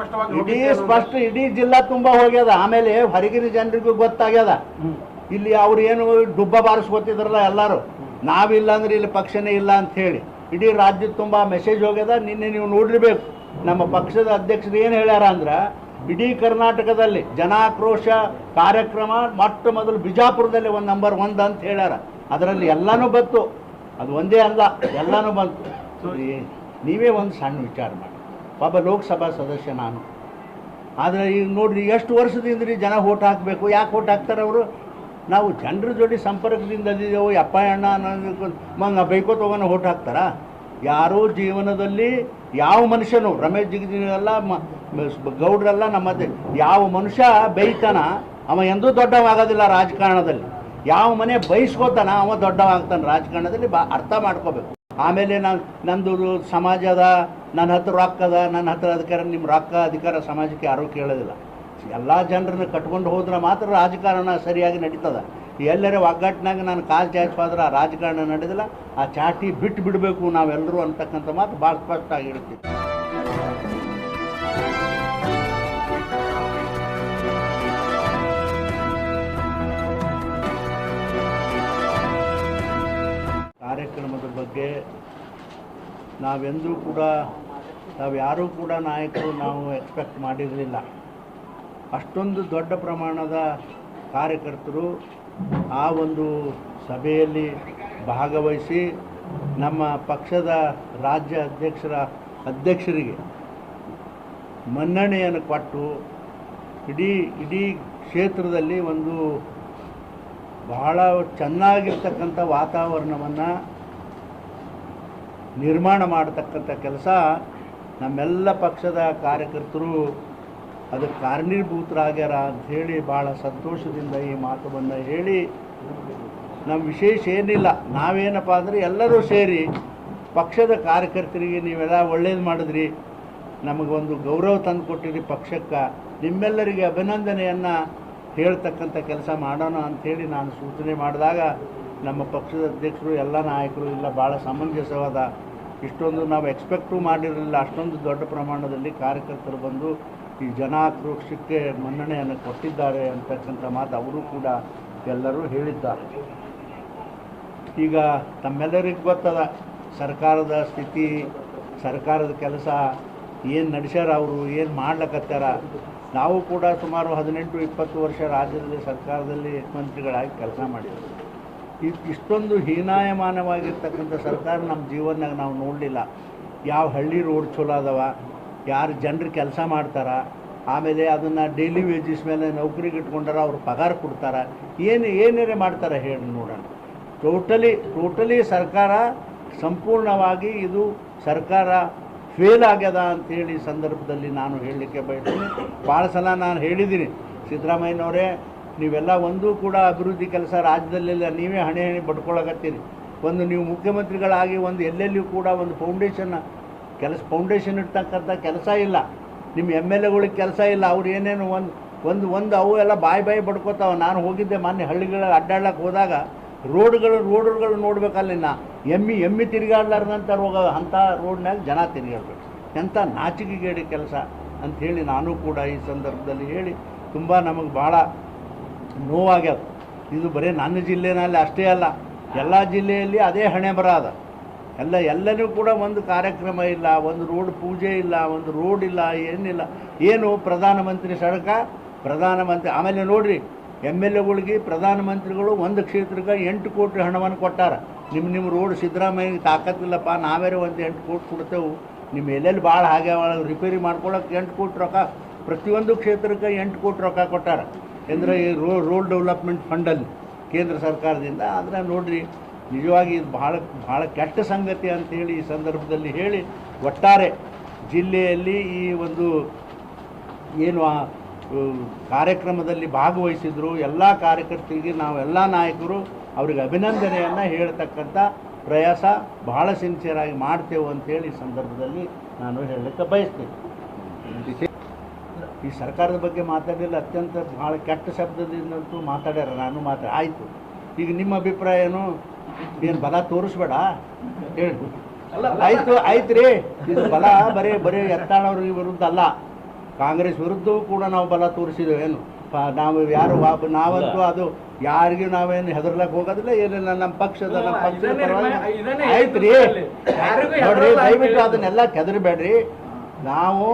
ಸ್ಪಷ್ಟವಾಗಿ ಇಡೀ ಸ್ಪಷ್ಟ ಇಡೀ ಜಿಲ್ಲಾ ತುಂಬಾ ಹೋಗ್ಯದ. ಆಮೇಲೆ ಹೊರಗಿನ ಜನರಿಗೂ ಗೊತ್ತಾಗ್ಯದ. ಇಲ್ಲಿ ಅವ್ರು ಏನು ಡುಬ್ಬ ಬಾರಿಸ್ಕೊತಿದ್ರಲ್ಲ ಎಲ್ಲರೂ. ನಾವಿಲ್ಲ ಅಂದ್ರೆ ಇಲ್ಲಿ ಪಕ್ಷನೇ ಇಲ್ಲ ಅಂತ ಹೇಳಿ. ಇಡೀ ರಾಜ್ಯದ ತುಂಬ ಮೆಸೇಜ್ ಹೋಗ್ಯದ. ನಿನ್ನೆ ನೀವು ನೋಡಿರ್ಬೇಕು ನಮ್ಮ ಪಕ್ಷದ ಅಧ್ಯಕ್ಷರು ಏನು ಹೇಳ್ಯಾರ ಅಂದ್ರೆ ಇಡೀ ಕರ್ನಾಟಕದಲ್ಲಿ ಜನಾಕ್ರೋಶ ಕಾರ್ಯಕ್ರಮ ಮೊಟ್ಟ ಮೊದಲು ಬಿಜಾಪುರದಲ್ಲಿ ಒಂದು ನಂಬರ್ ಒಂದು ಅಂತ ಹೇಳ್ಯಾರ. ಅದರಲ್ಲಿ ಎಲ್ಲಾನು ಬಂತು. ಅದು ಒಂದೇ ಅಲ್ಲ ಎಲ್ಲಾನು ಬಂತು. ನೀವೇ ಒಂದು ಸಣ್ಣ ವಿಚಾರ ಮಾಡಿ. ಒಬ್ಬ ಲೋಕಸಭಾ ಸದಸ್ಯ ನಾನು. ಆದರೆ ಈಗ ನೋಡಿರಿ, ಎಷ್ಟು ವರ್ಷದಿಂದ ರೀ ಜನ ಓಟ್ ಹಾಕಬೇಕು, ಯಾಕೆ ಓಟ್ ಹಾಕ್ತಾರೆ ಅವರು? ನಾವು ಜನರ ಜೋಡಿ ಸಂಪರ್ಕದಿಂದ ಅದಿದ್ದೆವು ಅಪ್ಪ ಅಣ್ಣ ಅನ್ನೋದಕ್ಕೆ ಮಂಗ ಬೈಕೋ ತಗೋಣ ಓಟ್ ಹಾಕ್ತಾರಾ? ಯಾರೋ ಜೀವನದಲ್ಲಿ ಯಾವ ಮನುಷ್ಯನು, ರಮೇಶ್ ಜಿಗಜಿಗಲ್ಲ ಮ- ಗೌಡ್ರಲ್ಲ ನಮ್ಮದೇ. ಯಾವ ಮನುಷ್ಯ ಬೈತಾನ ಅವ ಎಂದೂ ದೊಡ್ಡವಾಗೋದಿಲ್ಲ ರಾಜಕಾರಣದಲ್ಲಿ. ಯಾವ ಮನೆ ಬಯಸ್ಕೋತಾನ, ಅವ ದೊಡ್ಡವಾಗ್ತಾನೆ ರಾಜಕಾರಣದಲ್ಲಿ, ಬಾ, ಅರ್ಥ ಮಾಡ್ಕೋಬೇಕು. ಆಮೇಲೆ ನಾನು, ನಂದು ಸಮಾಜದ ನನ್ನ ಹತ್ರ ರೊಕ್ಕ ಅದ ನನ್ನ ಹತ್ರ ಅಧಿಕಾರ ನಿಮ್ಮ ರೊಕ್ಕ ಅಧಿಕಾರ ಸಮಾಜಕ್ಕೆ ಯಾರೂ ಕೇಳೋದಿಲ್ಲ. ಎಲ್ಲ ಜನರನ್ನ ಕಟ್ಕೊಂಡು ಹೋದ್ರೆ ಮಾತ್ರ ರಾಜಕಾರಣ ಸರಿಯಾಗಿ ನಡೀತದ. ಎಲ್ಲರ ಒಗ್ಗಟ್ಟಿನಾಗ ನಾನು ಕಾಲು ಆದ್ರೆ ಆ ರಾಜಕಾರಣ ನಡೆದಿಲ್ಲ. ಆ ಚಾಟಿ ಬಿಟ್ಟು ಬಿಡಬೇಕು ನಾವೆಲ್ಲರೂ ಅಂತಕ್ಕಂಥ ಮಾತು ಭಾಳ ಸ್ಪಷ್ಟ ಆಗಿ ನಾವೆಂದೂ ಕೂಡ ನಾವು ಯಾರೂ ಕೂಡ ನಾಯಕರು ನಾವು ಎಕ್ಸ್ಪೆಕ್ಟ್ ಮಾಡಿರಲಿಲ್ಲ. ಅಷ್ಟೊಂದು ದೊಡ್ಡ ಪ್ರಮಾಣದ ಕಾರ್ಯಕರ್ತರು ಆ ಒಂದು ಸಭೆಯಲ್ಲಿ ಭಾಗವಹಿಸಿ ನಮ್ಮ ಪಕ್ಷದ ರಾಜ್ಯ ಅಧ್ಯಕ್ಷರ, ಅಧ್ಯಕ್ಷರಿಗೆ ಮನ್ನಣೆಯನ್ನು ಕೊಟ್ಟು ಇಡೀ ಇಡೀ ಕ್ಷೇತ್ರದಲ್ಲಿ ಒಂದು ಬಹಳ ಚೆನ್ನಾಗಿರ್ತಕ್ಕಂಥ ವಾತಾವರಣವನ್ನು ನಿರ್ಮಾಣ ಮಾಡತಕ್ಕಂಥ ಕೆಲಸ ನಮ್ಮೆಲ್ಲ ಪಕ್ಷದ ಕಾರ್ಯಕರ್ತರು ಅದಕ್ಕೆ ಕಾರಣೀಭೂತರಾಗ್ಯಾರ ಅಂಥೇಳಿ ಭಾಳ ಸಂತೋಷದಿಂದ ಈ ಮಾತನ್ನು ಹೇಳಿ ನಮ್ಮ ವಿಶೇಷ ಏನಿಲ್ಲ. ನಾವೇನಪ್ಪ ಅಂದರೆ ಎಲ್ಲರೂ ಸೇರಿ ಪಕ್ಷದ ಕಾರ್ಯಕರ್ತರಿಗೆ ನೀವೆಲ್ಲ ಒಳ್ಳೇದು ಮಾಡಿದ್ರಿ. ನಮಗೊಂದು ಗೌರವ ತಂದು ಕೊಟ್ಟಿರಿ ಪಕ್ಷಕ್ಕೆ. ನಿಮ್ಮೆಲ್ಲರಿಗೆ ಅಭಿನಂದನೆಯನ್ನು ಹೇಳ್ತಕ್ಕಂಥ ಕೆಲಸ ಮಾಡೋಣ ಅಂಥೇಳಿ ನಾನು ಸೂಚನೆ ಮಾಡಿದಾಗ ನಮ್ಮ ಪಕ್ಷದ ಅಧ್ಯಕ್ಷರು, ಎಲ್ಲ ನಾಯಕರು, ಇಲ್ಲ ಭಾಳ ಸಮಂಜಸವಾದ ಇಷ್ಟೊಂದು ನಾವು ಎಕ್ಸ್ಪೆಕ್ಟು ಮಾಡಿರಲಿಲ್ಲ, ಅಷ್ಟೊಂದು ದೊಡ್ಡ ಪ್ರಮಾಣದಲ್ಲಿ ಕಾರ್ಯಕರ್ತರು ಬಂದು ಈ ಜನಾಕ್ರೋಶಕ್ಕೆ ಮನ್ನಣೆಯನ್ನು ಕೊಟ್ಟಿದ್ದಾರೆ ಅಂತಕ್ಕಂಥ ಮಾತು ಅವರು ಕೂಡ ಎಲ್ಲರೂ ಹೇಳಿದ್ದಾರೆ. ಈಗ ತಮ್ಮೆಲ್ಲರಿಗೂ ಗೊತ್ತದ, ಸರ್ಕಾರದ ಸ್ಥಿತಿ, ಸರ್ಕಾರದ ಕೆಲಸ ಏನು ನಡೆಸ್ಯಾರ ಅವರು, ಏನು ಮಾಡ್ಲಕತ್ತಾರ ನಾವು ಕೂಡ ಸುಮಾರು ಹದಿನೆಂಟು ಇಪ್ಪತ್ತು ವರ್ಷ ರಾಜ್ಯದಲ್ಲಿ, ಸರ್ಕಾರದಲ್ಲಿ ಮಂತ್ರಿಗಳಾಗಿ ಕೆಲಸ ಮಾಡಿದ್ವಿ. ಇಷ್ಟೊಂದು ಹೀನಾಯಮಾನವಾಗಿರ್ತಕ್ಕಂಥ ಸರ್ಕಾರ ನಮ್ಮ ಜೀವನದಾಗ ನಾವು ನೋಡಲಿಲ್ಲ. ಯಾವ ಹಳ್ಳಿ ರೋಡ್ ಚಲೋ ಅದಾವ, ಯಾರು ಜನರು ಕೆಲಸ ಮಾಡ್ತಾರ, ಆಮೇಲೆ ಅದನ್ನು ಡೈಲಿ ವೇಜಸ್ ಮೇಲೆ ನೌಕರಿಗೆ ಇಟ್ಕೊಂಡಾರ ಅವ್ರು ಪಗಾರ ಕೊಡ್ತಾರ. ಏನು ಏನೇನೇ ಮಾಡ್ತಾರೆ ಹೇಳಿ ನೋಡೋಣ. ಟೋಟಲಿ ಟೋಟಲಿ ಸರ್ಕಾರ ಸಂಪೂರ್ಣವಾಗಿ ಇದು ಸರ್ಕಾರ ಫೇಲ್ ಆಗ್ಯದ ಅಂತೇಳಿ ಸಂದರ್ಭದಲ್ಲಿ ನಾನು ಹೇಳಲಿಕ್ಕೆ ಬಯಸ್ತೀನಿ. ಭಾಳ ಸಲ ನಾನು ಹೇಳಿದ್ದೀನಿ. ಸಿದ್ದರಾಮಯ್ಯನವರೇ ನೀವೆಲ್ಲ ಒಂದೂ ಕೂಡ ಅಭಿವೃದ್ಧಿ ಕೆಲಸ ರಾಜ್ಯದಲ್ಲೆಲ್ಲ ನೀವೇ ಹಣೆ ಹಣೆ ಬಡ್ಕೊಳಕತ್ತೀರಿ ಒಂದು ನೀವು ಮುಖ್ಯಮಂತ್ರಿಗಳಾಗಿ ಒಂದು ಎಲ್ಲೆಲ್ಲಿಯೂ ಕೂಡ ಒಂದು ಫೌಂಡೇಶನ್ ಕೆಲಸ ಫೌಂಡೇಶನ್ ಇರ್ತಕ್ಕಂಥ ಕೆಲಸ ಇಲ್ಲ. ನಿಮ್ಮ ಎಂ ಎಲ್ ಎಗಳಿಗೆ ಕೆಲಸ ಇಲ್ಲ. ಅವ್ರು ಏನೇನು ಒಂದು ಒಂದು ಒಂದು ಅವು ಎಲ್ಲ ಬಾಯಿ ಬಾಯಿ ಬಡ್ಕೋತಾವ ನಾನು ಹೋಗಿದ್ದೆ ಮೊನ್ನೆ ಹಳ್ಳಿಗಳ ಅಡ್ಡಾಡ್ಲಕ್ಕೆ ಹೋದಾಗ ರೋಡ್ಗಳು ರೋಡ್ಗಳು ನೋಡ್ಬೇಕಲ್ಲಿ ನಾ ಎಮ್ಮಿ ಎಮ್ಮಿ ತಿರುಗಾಡ್ಲಾರ್ದಂಥ ರೋಗ, ಅಂಥ ರೋಡ್ನಾಗ ಜನ ತಿರುಗಾಡ್ಬೇಕು. ಎಂಥ ನಾಚಿಕೆಗೇಡಿ ಕೆಲಸ ಅಂಥೇಳಿ ನಾನು ಕೂಡ ಈ ಸಂದರ್ಭದಲ್ಲಿ ಹೇಳಿ, ತುಂಬ ನಮಗೆ ಭಾಳ ನೋವಾಗ್ಯದ ಇದು ಬರೀ ನನ್ನ ಜಿಲ್ಲೆನಲ್ಲಿ ಅಷ್ಟೇ ಅಲ್ಲ, ಎಲ್ಲ ಜಿಲ್ಲೆಯಲ್ಲಿ ಅದೇ ಹಣೆ ಬರ ಅದ. ಎಲ್ಲ ಎಲ್ಲರೂ ಕೂಡ ಒಂದು ಕಾರ್ಯಕ್ರಮ ಇಲ್ಲ, ಒಂದು ರೋಡ್ ಪೂಜೆ ಇಲ್ಲ, ಒಂದು ರೋಡ್ ಇಲ್ಲ, ಏನಿಲ್ಲ. ಏನು ಪ್ರಧಾನಮಂತ್ರಿ ಸಡಕ? ಪ್ರಧಾನಮಂತ್ರಿ, ಆಮೇಲೆ ನೋಡ್ರಿ, ಎಂ ಎಲ್ ಎಗಳಿಗೆ ಪ್ರಧಾನಮಂತ್ರಿಗಳು ಒಂದು ಕ್ಷೇತ್ರಕ್ಕೆ ಎಂಟು ಕೋಟಿ ಹಣವನ್ನು ಕೊಟ್ಟಾರ. ನಿಮ್ಮ ನಿಮ್ಮ ರೋಡ್ ಸಿದ್ದರಾಮಯ್ಯಗೆ ತಾಕತ್ತಿಲ್ಲಪ್ಪ ನಾವೇ ಒಂದು ಎಂಟು ಕೋಟಿ ಕೊಡ್ತೇವೆ. ನಿಮ್ಮ ಎಲ್ಲೆಲ್ಲಿ ಭಾಳ ಹಾಗೆ, ರಿಪೇರಿ ಮಾಡ್ಕೊಳಕ್ಕೆ ಎಂಟು ಕೋಟಿ ರೊಕ್ಕ, ಪ್ರತಿಯೊಂದು ಕ್ಷೇತ್ರಕ್ಕೆ ಎಂಟು ಕೋಟಿ ರೊಕ್ಕ ಕೊಟ್ಟಾರ. ಅಂದರೆ ಈ ರೋ, ರೋಡ್ ಡೆವಲಪ್ಮೆಂಟ್ ಫಂಡಲ್ಲಿ ಕೇಂದ್ರ ಸರ್ಕಾರದಿಂದ, ಆದರೆ ನೋಡಿರಿ, ನಿಜವಾಗಿ ಇದು ಭಾಳ ಭಾಳ ಕೆಟ್ಟ ಸಂಗತಿ ಅಂತೇಳಿ ಈ ಸಂದರ್ಭದಲ್ಲಿ ಹೇಳಿ ಒಟ್ಟಾರೆ ಜಿಲ್ಲೆಯಲ್ಲಿ ಈ ಒಂದು ಏನು ಕಾರ್ಯಕ್ರಮದಲ್ಲಿ ಭಾಗವಹಿಸಿದ್ರು, ಎಲ್ಲ ಕಾರ್ಯಕರ್ತರಿಗೆ ನಾವೆಲ್ಲ ನಾಯಕರು ಅವ್ರಿಗೆ ಅಭಿನಂದನೆಯನ್ನು ಹೇಳ್ತಕ್ಕಂಥ ಪ್ರಯಾಸ ಬಹಳ ಸಿನ್ಸಿಯರಾಗಿ ಮಾಡ್ತೇವೆ ಅಂತೇಳಿ ಈ ಸಂದರ್ಭದಲ್ಲಿ ನಾನು ಹೇಳಲಿಕ್ಕೆ ಬಯಸ್ತೀನಿ. ಈ ಸರ್ಕಾರದ ಬಗ್ಗೆ ಮಾತಾಡಲಿಲ್ಲ ಅತ್ಯಂತ ಭಾಳ ಕೆಟ್ಟ ಶಬ್ದದಿಂದಂತೂ ಮಾತಾಡ್ಯಾರ. ನಾನು ಮಾತ್ರ. ಆಯಿತು. ಈಗ ನಿಮ್ಮ ಅಭಿಪ್ರಾಯ ಏನು? ಏನು ಬಲ ತೋರಿಸ್ಬೇಡ? ಹೇಳಿ. ಆಯಿತು ಆಯ್ತು ರೀ. ಇದು ಬಲ ಬರೀ ಬರೀ ಎತ್ತಾಳವ್ರಿಗೆ ವಿರುದ್ಧ ಅಲ್ಲ. ಕಾಂಗ್ರೆಸ್ ವಿರುದ್ಧವೂ ಕೂಡ ನಾವು ಬಲ ತೋರಿಸಿದ್ದೇವೆ. ಏನು? ನಾವು ಯಾರು ನಾವಂತೂ ಅದು ಯಾರಿಗೂ ನಾವೇನು ಹೆದರ್ಲಕ್ಕೆ ಹೋಗೋದಿಲ್ಲ ಏನಿಲ್ಲ. ನಮ್ಮ ಪಕ್ಷದ ನಮ್ಮ ಪಕ್ಷದ ಪರವಾಗಿ. ಆಯ್ತು ರೀ. ಯಾರಿಗೂ ನೋಡ್ರಿ ದಯವಿಟ್ಟು ಅದನ್ನೆಲ್ಲ ಕೆದರಬೇಡ್ರಿ. ನಾವು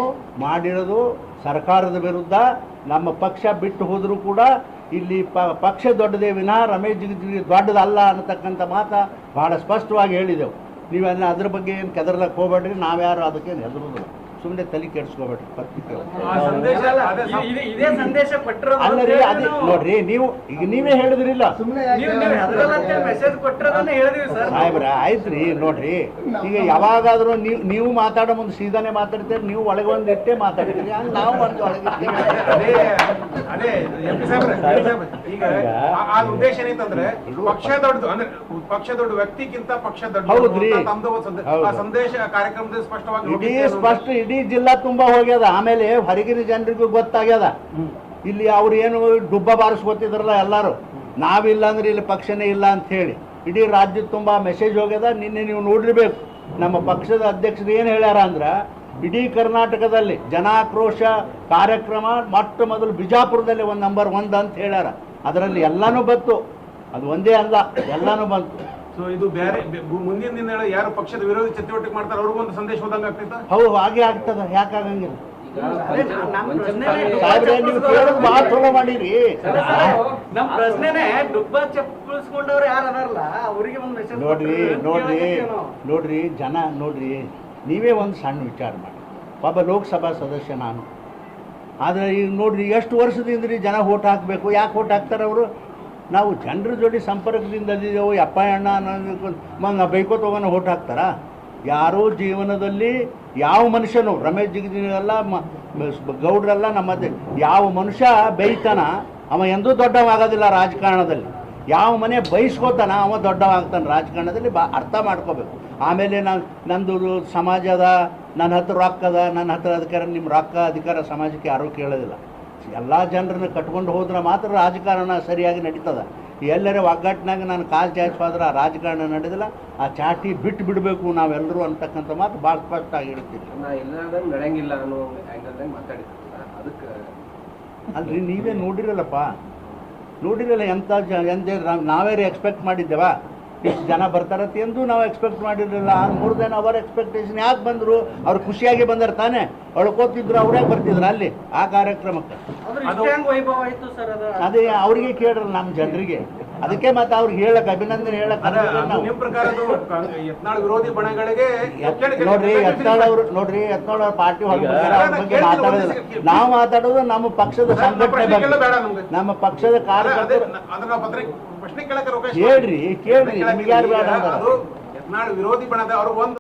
ಮಾಡಿರೋದು ಸರ್ಕಾರದ ವಿರುದ್ಧ, ನಮ್ಮ ಪಕ್ಷ ಬಿಟ್ಟು ಹೋದರೂ ಕೂಡ ಇಲ್ಲಿ ಪ, ಪಕ್ಷ ದೊಡ್ಡದೇ ವಿನಃ ರಮೇಶ್ ಜಿಗಜಿಗಿ ದೊಡ್ಡದಲ್ಲ ಅನ್ನತಕ್ಕಂಥ ಮಾತು ಭಾಳ ಸ್ಪಷ್ಟವಾಗಿ ಹೇಳಿದೆವು. ನೀವೆಲ್ಲ ಅದ್ರ ಬಗ್ಗೆ ಏನು ಕೆದರ್ಲಕ್ಕೆ ಹೋಗ್ಬೇಡ್ರಿ, ನಾವ್ಯಾರು ಅದಕ್ಕೇನು ಹೆದರುದಿಲ್ಲ. ಸುಮ್ಮನೆ ತಲೆ ಕೆಡಿಸ್ಕೋಬೇಡ್ರಿ ಪತ್ರಿಕೆ ಆ ಸಂದೇಶ ಅಲ್ಲ, ಇದು- ಇದು- ಸಂದೇಶ ಕೊಟ್ಟಿರೋದು ಅಲ್ಲ ರೀ ಅದೇ ನೋಡ್ರಿ ನೀವು ಈಗ ನೀವೇ ಹೇಳಿದ್ರಿಲ್ಲ. ನೀವು ನೀವು ಮೆಸೇಜ್ ಕೊಟ್ಟಿರೋದನ್ನ ಹೇಳಿದೀವಿ ಸರ್. ಸಾಹೇಬ್ರ ಆಯ್ತ್ರಿ ನೋಡ್ರಿ. ಈಗ ಯಾವಾಗಾದ್ರೂ ನೀವು ನೀವು ಮಾತಾಡೋ ಮುಂದೆ ಸೀದಾನೆ ಮಾತಾಡ್ತೀರಿ ನೀವು ಒಳಗೆ ಒಂದು ಇಟ್ಟೆ ಮಾತಾಡ್ತೀರಿ. ಹಂಗೆ ನಾವು ಒಂದು ಉದ್ದೇಶ ಏನೈತಂದ್ರೆ ಪಕ್ಷ ದೊಡ್ಡದು ಅಂದ್ರೆ ಪಕ್ಷ ದೊಡ್ಡ ವ್ಯಕ್ತಿಗಿಂತ ಪಕ್ಷ ದೊಡ್ಡ ಹೌದ್ರಿ. ಸಂದೇಶ ಕಾರ್ಯಕ್ರಮದಲ್ಲಿ ಸ್ಪಷ್ಟವಾಗಿ ಸ್ಪಷ್ಟ ಇಡೀ ಜಿಲ್ಲಾ ತುಂಬಾ ಹೋಗ್ಯದ. ಆಮೇಲೆ ಹೊರಗಿನ ಜನರಿಗೂ ಗೊತ್ತಾಗ್ಯದ. ಇಲ್ಲಿ ಅವ್ರು ಏನು ಡುಬ್ಬ ಬಾರಿಸ್ಕೊತಿದ್ರಲ್ಲ ಎಲ್ಲರೂ. ನಾವಿಲ್ಲ ಅಂದ್ರೆ ಇಲ್ಲಿ ಪಕ್ಷನೇ ಇಲ್ಲ ಅಂತ ಹೇಳಿ. ಇಡೀ ರಾಜ್ಯದ ತುಂಬಾ ಮೆಸೇಜ್ ಹೋಗ್ಯದ. ನಿನ್ನೆ ನೀವು ನೋಡಿರ್ಬೇಕು ನಮ್ಮ ಪಕ್ಷದ ಅಧ್ಯಕ್ಷರು ಏನು ಹೇಳ್ಯಾರ ಅಂದ್ರೆ, ಇಡೀ ಕರ್ನಾಟಕದಲ್ಲಿ ಜನಾಕ್ರೋಶ ಕಾರ್ಯಕ್ರಮ ಮೊಟ್ಟ ಮೊದಲು ಬಿಜಾಪುರದಲ್ಲಿ ಒಂದು ನಂಬರ್ ಒಂದು ಅಂತ ಹೇಳ್ಯಾರ. ಅದರಲ್ಲಿ ಎಲ್ಲಾನು ಬಂತು. ಅದು ಒಂದೇ ಅಲ್ಲ, ಎಲ್ಲಾನು ಬಂತು. ಸೊ ಇದು ಬೇರೆ ಮುಂದಿನ ದಿನ ಯಾರು ಪಕ್ಷದ ವಿರೋಧಿ ಚಟುವಟಿಕೆ ಮಾಡ್ತಾರೆ ಅವ್ರಿಗೂ ಒಂದು ಸಂದೇಶ ಹೋದಂಗ ಆಗ್ತೈತಾ? ಹೌದು ಹಾಗೆ ಆಗ್ತದ ಯಾಕಾಗಂಗಿಲ್ಲ ಆಗಂಗಿಲ್ಲ? ನಾ- ನಮ್ಮ ಪ್ರಶ್ನೆನೇ ಡುಬ್ಬ ಚಪ್ಪಲಿಸ್ಕೊಂಡವ್ರು ಯಾರು ಅದಾರಲ್ಲ ಅವರಿಗೆ ಒಂದು ಮೆಸೇಜ್ ನೋಡ್ರಿ ನೋಡ್ರಿ ನೋಡ್ರಿ ಜನ ನೋಡ್ರಿ ನೀವೇ ಒಂದು ಸಣ್ಣ ವಿಚಾರ ಮಾಡಿ. ಒಬ್ಬ ಲೋಕಸಭಾ ಸದಸ್ಯ ನಾನು. ಆದರೆ ಈಗ ನೋಡ್ರಿ ಎಷ್ಟು ವರ್ಷದಿಂದ ರೀ ಜನ ಓಟ್ ಹಾಕಬೇಕು ಯಾಕೆ ಓಟ್ ಹಾಕ್ತಾರೆ ಅವರು? ನಾವು ಜನರ ಜೋಡಿ ಸಂಪರ್ಕದಿಂದ ಅದಿದ್ದೇವೆ ಅಪ್ಪ ಅಣ್ಣ ಅನ್ನೋದಕ್ಕೆ ಬೈಕೋ ತಗೋಣ ಓಟ್ ಹಾಕ್ತಾರ? ಯಾರೋ ಜೀವನದಲ್ಲಿ ಯಾವ ಮನುಷ್ಯನು, ರಮೇಶ್ ಜಿಗಜಿಗಲ್ಲ ಮ ಗೌಡ್ರಲ್ಲ ನಮ್ಮ ಯಾವ ಮನುಷ್ಯ ಬೈತಾನ, ಅವ ಎಂದೂ ದೊಡ್ಡವಾಗೋದಿಲ್ಲ ರಾಜಕಾರಣದಲ್ಲಿ. ಯಾವ ಮನೆ ಬಯಸ್ಕೋತಾನ ಅವ ದೊಡ್ಡವಾಗ್ತಾನೆ ರಾಜಕಾರಣದಲ್ಲಿ, ಬಾ ಅರ್ಥ ಮಾಡ್ಕೋಬೇಕು. ಆಮೇಲೆ ನಾನು ನಂದು ಸಮಾಜದ, ನನ್ನ ಹತ್ರ ರೊಕ್ಕದ, ನನ್ನ ಹತ್ರ ಅಧಿಕಾರ, ನಿಮ್ಮ ರೊಕ್ಕ ಅಧಿಕಾರ ಸಮಾಜಕ್ಕೆ ಯಾರೂ ಕೇಳೋದಿಲ್ಲ. ಎಲ್ಲ ಜನರನ್ನು ಕಟ್ಕೊಂಡು ಹೋದ್ರೆ ಮಾತ್ರ ರಾಜಕಾರಣ ಸರಿಯಾಗಿ ನಡೀತದೆ. ಎಲ್ಲರ ಒಗ್ಗಟ್ಟಿನಾಗ ನಾನು ಕಾಲು ಆ ರಾಜಕಾರಣ ನಡೆದಿಲ್ಲ ಆ ಚಾಟಿ ಬಿಟ್ಟು ಬಿಡಬೇಕು ನಾವೆಲ್ಲರೂ ಅಂತಕ್ಕಂಥ ಮಾತು ಭಾಳ ಸ್ಪಷ್ಟ ಆಗಿರ್ತೀವಿ ನಡೆಯಂಗಿಲ್ಲ ಅನ್ನೋ ಅದಕ್ಕೆ ಅಲ್ರಿ ನೀವೇ ನೋಡಿರಲ್ಲಪ್ಪ. ನೋಡಿರಲ್ಲ ಎಂಥ ಜ ಎಂತ ನಾವೇ ಎಕ್ಸ್ಪೆಕ್ಟ್ ಮಾಡಿದ್ದೇವಾ? ಇಷ್ಟು ಜನ ಬರ್ತಾರತ್ತೆ ಎಂದು ನಾವು ಎಕ್ಸ್ಪೆಕ್ಟ್ ಮಾಡಿರಲಿಲ್ಲ. ಮೂರು ದಿನ ಅವರ ಎಕ್ಸ್ಪೆಕ್ಟೇಷನ್ ಯಾಕೆ ಬಂದರು? ಅವ್ರು ಖುಷಿಯಾಗಿ ಬಂದಾರ ತಾನೇ? ಅಳ್ಕೋತಿದ್ರು ಅವರೇ ಬರ್ತಿದ್ರು ಅಲ್ಲಿ? ಆ ಕಾರ್ಯಕ್ರಮಕ್ಕೆ. ಅದ್ರ ಇಷ್ಟೇ ಹೆಂಗ್ ವೈಭವ ಆಯ್ತು ಸರ್ ಅದು? ಅವ್ರಿಗೆ ಕೇಳ್ರಲ್ಲ ನಮ್ಮ ಜನರಿಗೆ. ಅದಕ್ಕೆ ಮತ್ತೆ ಅವ್ರಿಗೆ ಹೇಳಕ್ ಅಭಿನಂದನೆ ಹೇಳಕ್ ನೋಡ್ರಿ ಯತ್ನಾಳ್ ಅವರು ನೋಡ್ರಿ ಯತ್ನಾಳ್ ಅವ್ರ ಪಾರ್ಟಿ ಹೋಗಿ ಬಗ್ಗೆ ಮಾತಾಡೋದಿಲ್ಲ. ನಾವು ಮಾತಾಡೋದು ನಮ್ಮ ಪಕ್ಷದ ಸಂಘಟನೆ ಬಗ್ಗೆ. ನಮ್ಮ ಪಕ್ಷದ ಕಾರ್ಯಕರ್ತರು ಪ್ರಶ್ನೆ ಕೇಳಕ್ಕೆ ಅವಕಾಶ ಕೇಳ್ರಿ ಕೇಳ್ರಿ ಕೇಳಕ್ಕೆ ನಿಮ್ಗೆ ಯಾರು ಬೇಡ? ಅದು ಯತ್ನಾಳ್ ವಿರೋಧಿ ಬಣದ ಅವ್ರು ಒಂದು